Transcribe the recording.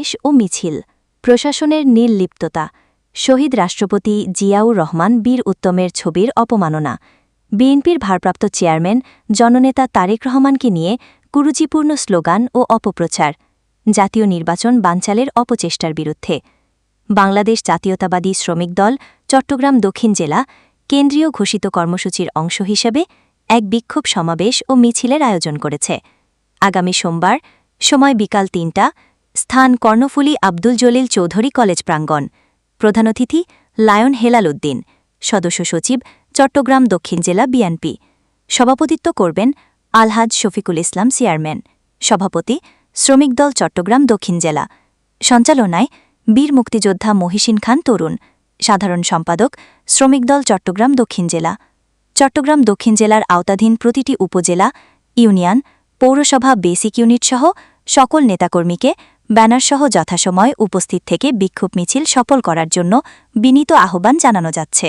সমাবেশ ও মিছিল, প্রশাসনের নির্লিপ্ততা, শহীদ রাষ্ট্রপতি জিয়াউর রহমান বীর উত্তমের ছবির অপমাননা। বিএনপির ভারপ্রাপ্ত চেয়ারম্যান জননেতা তারেক রহমানকে নিয়ে কুরুচিপূর্ণ স্লোগান ও অপপ্রচার, জাতীয় নির্বাচন বানচালের অপচেষ্টার বিরুদ্ধে। বাংলাদেশ জাতীয়তাবাদী শ্রমিক দল, চট্টগ্রাম দক্ষিণ জেলা, কেন্দ্রীয় ঘোষিত কর্মসূচির অংশ হিসেবে এক বিক্ষোভ সমাবেশ ও মিছিলের আয়োজন করেছে। আগামী সোমবার, সময় বিকাল তিনটা স্থান কর্ণফুলী আব্দুল জলিল চৌধুরী কলেজ প্রাঙ্গণ। প্রধান অতিথি লায়ন হেলাল উদ্দিন। সদস্য সচিব চট্টগ্রাম দক্ষিণ জেলা বিএনপি সভাপতিত্ব করবেন আলহাজ শফিকুল ইসলাম, চেয়ারম্যান। সভাপতি শ্রমিক দল চট্টগ্রাম দক্ষিণ জেলা। সঞ্চালনায় বীর মুক্তিযোদ্ধা মহিষিন খান তরুণ। সাধারণ সম্পাদক শ্রমিক দল চট্টগ্রাম দক্ষিণ জেলা। চট্টগ্রাম দক্ষিণ জেলার আওতাধীন প্রতিটি উপজেলা, ইউনিয়ন, পৌরসভা বেসিক ইউনিট সহ সকল নেতাকর্মীকে ব্যানারসহ যথাসময় উপস্থিত থেকে বিক্ষোভ মিছিল সফল করার জন্য বিনীত আহ্বান জানানো যাচ্ছে।